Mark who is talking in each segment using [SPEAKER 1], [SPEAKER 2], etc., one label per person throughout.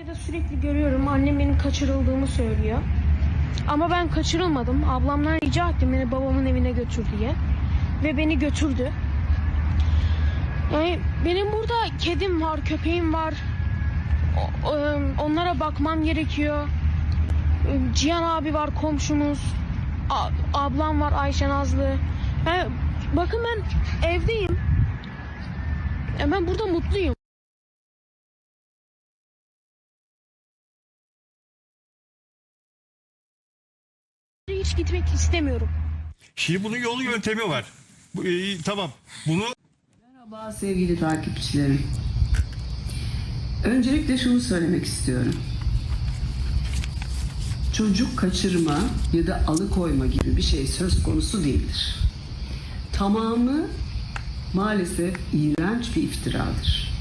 [SPEAKER 1] Medyada sürekli görüyorum annem benim kaçırıldığımı söylüyor. Ama ben kaçırılmadım. Ablamdan rica ettim beni babamın evine götür diye. Ve beni götürdü. Yani benim burada kedim var, köpeğim var. Onlara bakmam gerekiyor. Cihan abi var komşumuz. Ablam var Ayşe Nazlı. Ben, bakın ben evdeyim. Ben burada mutluyum. Hiç gitmek istemiyorum.
[SPEAKER 2] Şimdi bunun yolu yöntemi var. Bu, e, tamam. Bunu
[SPEAKER 3] Merhaba sevgili takipçilerim. Öncelikle şunu söylemek istiyorum. Çocuk kaçırma ya da alıkoyma gibi bir şey söz konusu değildir. Tamamı maalesef iğrenç bir iftiradır.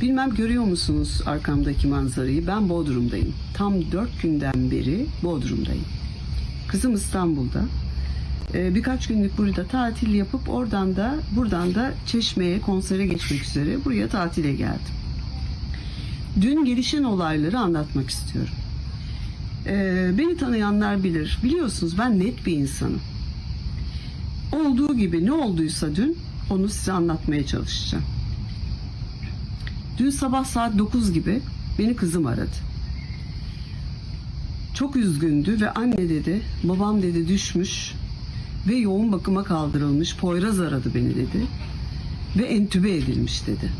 [SPEAKER 3] Bilmem görüyor musunuz arkamdaki manzarayı? Ben Bodrum'dayım. Tam dört günden beri Bodrum'dayım. Kızım İstanbul'da. Ee, birkaç günlük burada tatil yapıp oradan da buradan da Çeşme'ye konsere geçmek üzere buraya tatile geldim. Dün gelişen olayları anlatmak istiyorum. Ee, beni tanıyanlar bilir. Biliyorsunuz ben net bir insanım. Olduğu gibi ne olduysa dün onu size anlatmaya çalışacağım. Dün sabah saat 9 gibi beni kızım aradı. Çok üzgündü ve anne dedi, babam dedi düşmüş ve yoğun bakıma kaldırılmış. Poyraz aradı beni dedi ve entübe edilmiş dedi.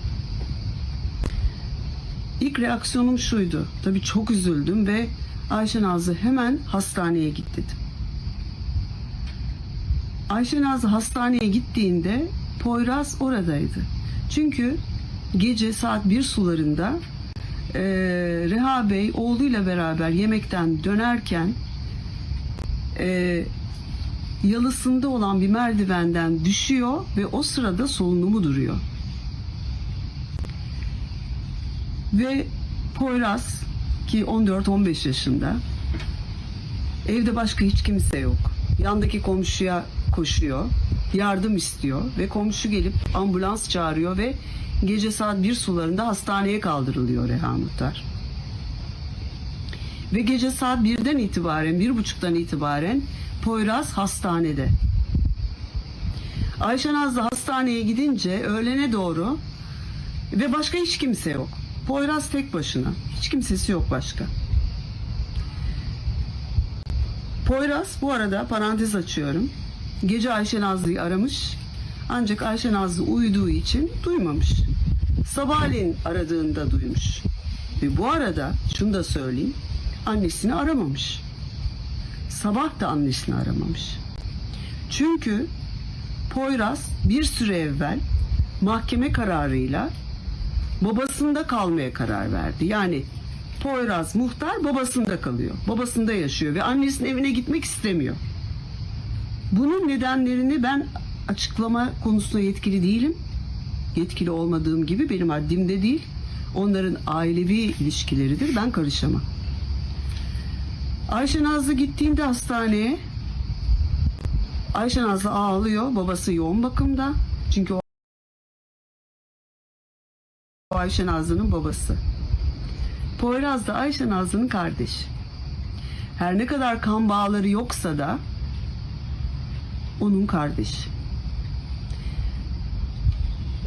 [SPEAKER 3] İlk reaksiyonum şuydu. Tabii çok üzüldüm ve Ayşe Nazlı hemen hastaneye git dedim. Ayşe Nazlı hastaneye gittiğinde Poyraz oradaydı. Çünkü gece saat bir sularında eee Reha Bey oğluyla beraber yemekten dönerken eee yalısında olan bir merdivenden düşüyor ve o sırada solunumu duruyor. Ve Poyraz ki 14-15 yaşında evde başka hiç kimse yok. Yandaki komşuya koşuyor, yardım istiyor ve komşu gelip ambulans çağırıyor ve gece saat 1 sularında hastaneye kaldırılıyor Reha Muhtar. Ve gece saat 1'den itibaren, bir buçuktan itibaren Poyraz hastanede. Ayşe Nazlı hastaneye gidince öğlene doğru ve başka hiç kimse yok. Poyraz tek başına. Hiç kimsesi yok başka. Poyraz bu arada parantez açıyorum. Gece Ayşe Nazlı'yı aramış. Ancak Ayşe Nazlı uyuduğu için duymamış. Sabahleyin aradığında duymuş. Ve bu arada şunu da söyleyeyim. Annesini aramamış. Sabah da annesini aramamış. Çünkü Poyraz bir süre evvel mahkeme kararıyla babasında kalmaya karar verdi. Yani Poyraz muhtar babasında kalıyor. Babasında yaşıyor ve annesinin evine gitmek istemiyor. Bunun nedenlerini ben açıklama konusunda yetkili değilim. Yetkili olmadığım gibi benim haddimde değil. Onların ailevi ilişkileridir. Ben karışamam. Ayşe Nazlı gittiğinde hastaneye Ayşe Nazlı ağlıyor. Babası yoğun bakımda. Çünkü o Ayşe Nazlı'nın babası. Poyraz da Ayşe Nazlı'nın kardeşi. Her ne kadar kan bağları yoksa da onun kardeşi.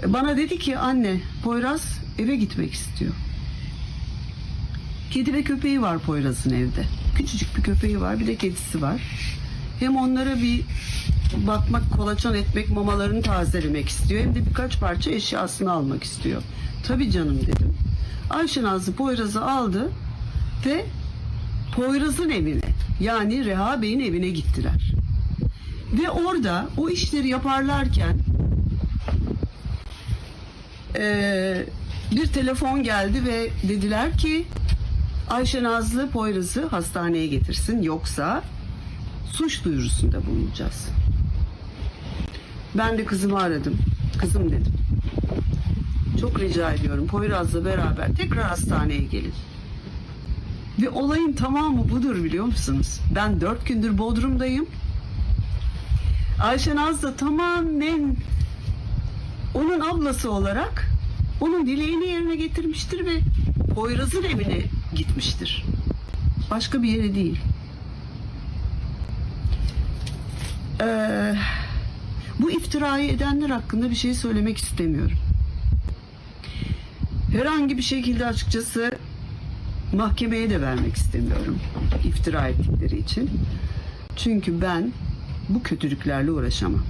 [SPEAKER 3] Bana dedi ki anne Poyraz eve gitmek istiyor. Kedi ve köpeği var Poyraz'ın evde. Küçücük bir köpeği var bir de kedisi var. Hem onlara bir bakmak, kolaçan etmek, mamalarını tazelemek istiyor. Hem de birkaç parça eşyasını almak istiyor. Tabii canım dedim. Ayşe Nazlı Poyraz'ı aldı ve Poyraz'ın evine yani Reha Bey'in evine gittiler. Ve orada o işleri yaparlarken eee, bir telefon geldi ve dediler ki Ayşe Nazlı Poyraz'ı hastaneye getirsin yoksa suç duyurusunda bulunacağız. Ben de kızımı aradım. Kızım dedim. Çok rica ediyorum Poyraz'la beraber tekrar hastaneye gelin. Ve olayın tamamı budur biliyor musunuz? Ben dört gündür Bodrum'dayım. Ayşe Naz da tamamen onun ablası olarak onun dileğini yerine getirmiştir ve Poyraz'ın evine gitmiştir. Başka bir yere değil. Ee, bu iftirayı edenler hakkında bir şey söylemek istemiyorum. Herhangi bir şekilde açıkçası mahkemeye de vermek istemiyorum iftira ettikleri için. Çünkü ben bu kötülüklerle uğraşamam.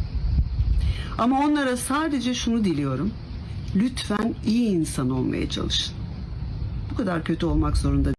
[SPEAKER 3] Ama onlara sadece şunu diliyorum. Lütfen iyi insan olmaya çalışın. Bu kadar kötü olmak zorunda